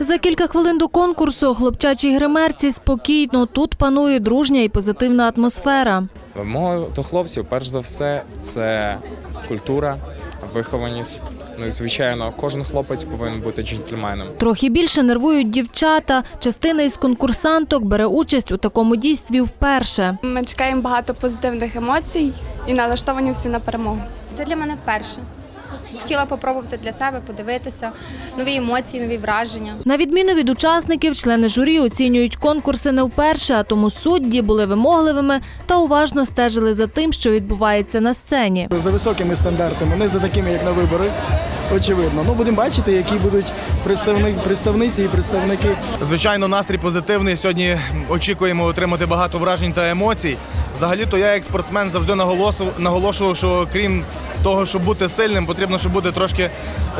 За кілька хвилин до конкурсу хлопчачій гримерці спокійно. Тут панує дружня і позитивна атмосфера. Вимога до хлопців, перш за все, це культура, вихованість. Ну і звичайно, кожен хлопець повинен бути джентльменом. Трохи більше нервують дівчата. Частина із конкурсанток бере участь у такому дійстві вперше. Ми чекаємо багато позитивних емоцій і налаштовані всі на перемогу. Це для мене вперше. Хотіла попробувати для себе, подивитися, нові емоції, нові враження. На відміну від учасників, члени журі оцінюють конкурси не вперше, а тому судді були вимогливими та уважно стежили за тим, що відбувається на сцені. за високими стандартами, не за такими, як на вибори. Очевидно. Ну будемо бачити, які будуть представник, представниці і представники. Звичайно, настрій позитивний. Сьогодні очікуємо отримати багато вражень та емоцій. Взагалі-то я як спортсмен завжди наголосив, наголошував, що крім того, щоб бути сильним, потрібно, щоб бути трошки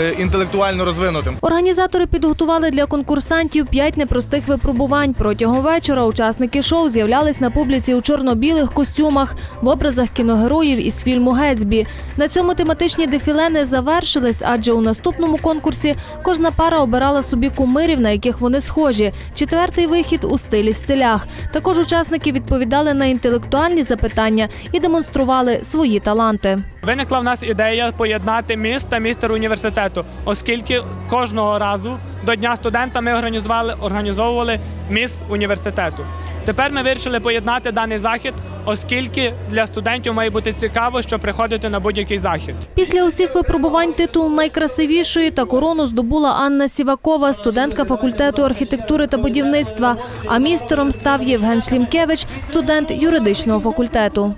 е, інтелектуально розвинутим. Організатори підготували для конкурсантів п'ять непростих випробувань. Протягом вечора учасники шоу з'являлись на публіці у чорно-білих костюмах в образах кіногероїв із фільму Гетсбі. На цьому тематичні дефіле не завершились, адже у наступному конкурсі кожна пара обирала собі кумирів, на яких вони схожі. Четвертий вихід у стилі стилях. Також учасники відповідали на інтелектуальні запитання і демонстрували свої таланти. Виникла в нас ідея поєднати міст та містер університету, оскільки кожного разу до Дня студента ми організували, організовували міст університету. Тепер ми вирішили поєднати даний захід, оскільки для студентів має бути цікаво, що приходити на будь-який захід. Після усіх випробувань титул найкрасивішої та корону здобула Анна Сівакова, студентка факультету архітектури та будівництва. А містером став Євген Шлімкевич, студент юридичного факультету.